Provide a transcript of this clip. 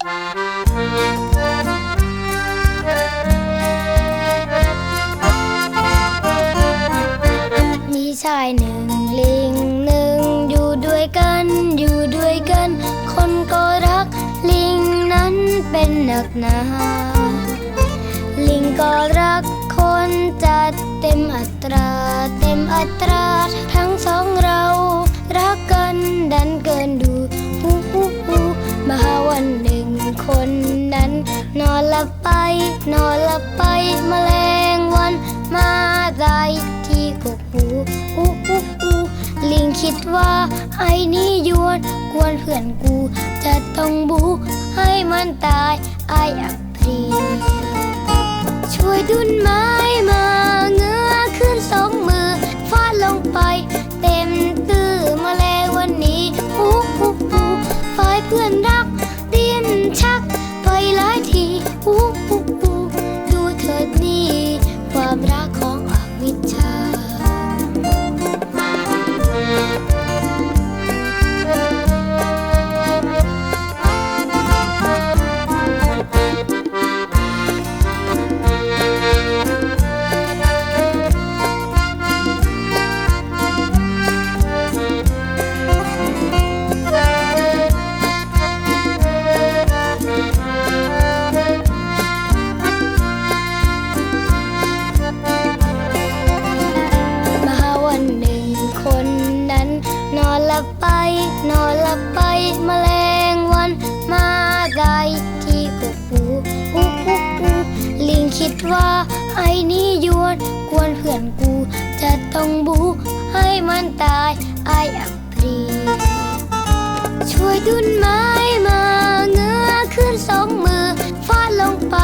มีชายหนึ่งลิงหนึ่งอยู่ด้วยกันอยู่ด้วยกัน คนก็รัก ลิงนั้นเป็นหนักหนาลิงก็รักคนจัดเต็มอัตรา เต็มอัตรา ทั้งสองเรารักกันดันเกินดู ลับไป นอนหลับไปแมลงวันมาได้ที่กกหูอูอูอูลิงคิดว่าไอ้นี่ยวนกวนเพื่อนกู จะต้องบูให้มันตายไอ้อับปรีช่วยดุนมาับไป นอนหลับไปมแมลงวันมาได้ที่กบปูปูปูปูลิงคิดว่าไอ้นี่ยวนกวนเพื่อนกู จะต้องบูให้มันตายไอ้อับปรีช่วยดุนไม้มาเงื้อขึ้นสองมือฟาดลงไป